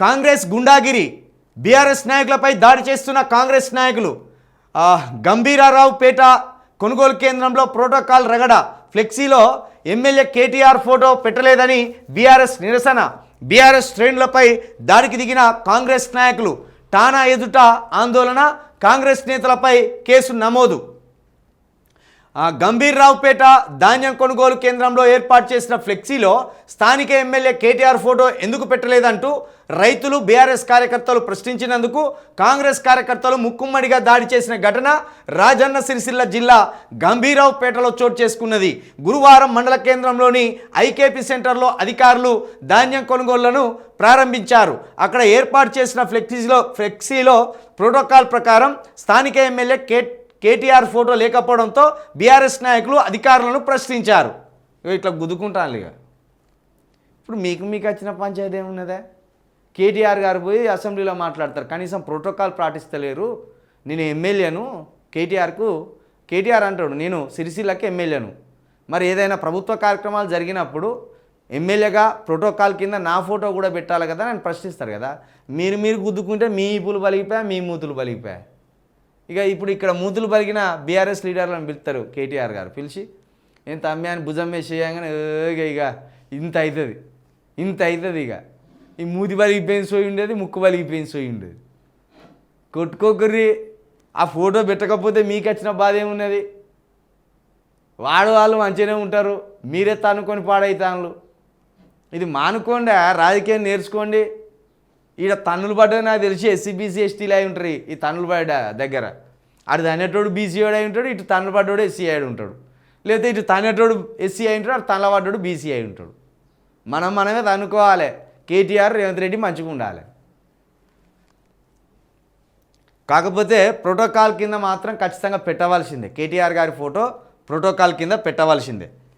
Congress గుండాగిరి BRS నాయకులపై దాడి చేస్తున్న కాంగ్రెస్ నాయకులు. గంభీరారావుపేట గంభీరారావు పేట కొనుగోలు కేంద్రంలో ప్రోటోకాల్ రగడ ఫ్లెక్సీలో ఎమ్మెల్యే కేటీఆర్ ఫోటో పెట్టలేదని బీఆర్ఎస్ నిరసన. బీఆర్ఎస్ శ్రేణులపై దాడికి దిగిన కాంగ్రెస్ నాయకులు. టానా ఎదుట ఆందోళన కాంగ్రెస్ నేతలపై కేసు నమోదు. గంభీర్ గంభీర్రావుపేట ధాన్యం కొనుగోలు కేంద్రంలో ఏర్పాటు చేసిన ఫ్లెక్సీలో స్థానిక ఎమ్మెల్యే కేటీఆర్ ఫోటో ఎందుకు పెట్టలేదంటూ రైతులు బీఆర్ఎస్ కార్యకర్తలు ప్రశ్నించినందుకు కాంగ్రెస్ కార్యకర్తలు ముక్కుమ్మడిగా దాడి చేసిన ఘటన రాజన్న సిరిసిల్ల జిల్లా గంభీరావుపేటలో చోటు చేసుకున్నది. గురువారం మండల కేంద్రంలోని ఐకేపీ సెంటర్లో అధికారులు ధాన్యం కొనుగోళ్ళను ప్రారంభించారు. అక్కడ ఏర్పాటు చేసిన ఫ్లెక్సీలో ఫ్లెక్సీలో ప్రోటోకాల్ ప్రకారం స్థానిక ఎమ్మెల్యే కే కేటీఆర్ ఫోటో లేకపోవడంతో బీఆర్ఎస్ నాయకులు అధికారులను ప్రశ్నించారు. ఇగో ఇట్లా గుద్దుకుంటాను ఇక ఇప్పుడు మీకు మీకు వచ్చిన పంచాయతీ ఏమున్నదా? కేటీఆర్ గారు పోయి అసెంబ్లీలో మాట్లాడతారు. కనీసం ప్రోటోకాల్ పాటిస్తలేరు. నేను ఎమ్మెల్యేను. కేటీఆర్కు కేటీఆర్ అంటాడు నేను సిరిసిల్లకి ఎమ్మెల్యేను. మరి ఏదైనా ప్రభుత్వ కార్యక్రమాలు జరిగినప్పుడు ఎమ్మెల్యేగా ప్రోటోకాల్ కింద నా ఫోటో కూడా పెట్టాలి కదా నేను ప్రశ్నిస్తారు కదా. మీరు మీరు గుద్దుకుంటే మీ ఈపులు బలిగిపోయా మీ మూతులు బలిగిపోయా? ఇక ఇప్పుడు ఇక్కడ మూతులు పలిగిన బీఆర్ఎస్ లీడర్లను పిలుస్తారు కేటీఆర్ గారు. పిలిచి నేను తమ్మి అని భుజం వేసి చేయగానే ఇక ఇంత అవుతుంది ఇంత అవుతుంది ఇక. ఈ మూతి పలిగిపోయిన సోయి ఉండేది ముక్కు పలిగిపోయిన సోయి ఉండేది. కొట్టుకోకర్రి ఆ ఫోటో పెట్టకపోతే మీకు వచ్చిన బాధ ఏమున్నది? వాడు వాళ్ళు మంచిగానే ఉంటారు మీరే తనుకొని పాడైతాన్లు. ఇది మానుకోండి రాజకీయం నేర్చుకోండి. ఈడ తన్నులు పడ్డది నాకు తెలిసి ఎస్సీ బీసీ ఎస్టీలు అయి ఉంటారు ఈ తన్నులు పడ్డ దగ్గర. అటు తనేటోడు బీసీ వాడు అయి ఉంటాడు ఇటు తన్నులు పడ్డోడు ఎస్సీ అయి ఉంటాడు. లేకపోతే ఇటు తనేటోడు ఎస్సీ అయి ఉంటాడు అటు తనల పడ్డోడు బీసీ అయి ఉంటాడు. మనం మనమే తనుకోవాలి కేటీఆర్ రేవంత్ రెడ్డి మంచిగా ఉండాలి. కాకపోతే ప్రోటోకాల్ కింద మాత్రం ఖచ్చితంగా పెట్టవలసిందే. కేటీఆర్ గారి ఫోటో ప్రోటోకాల్ కింద పెట్టవలసిందే.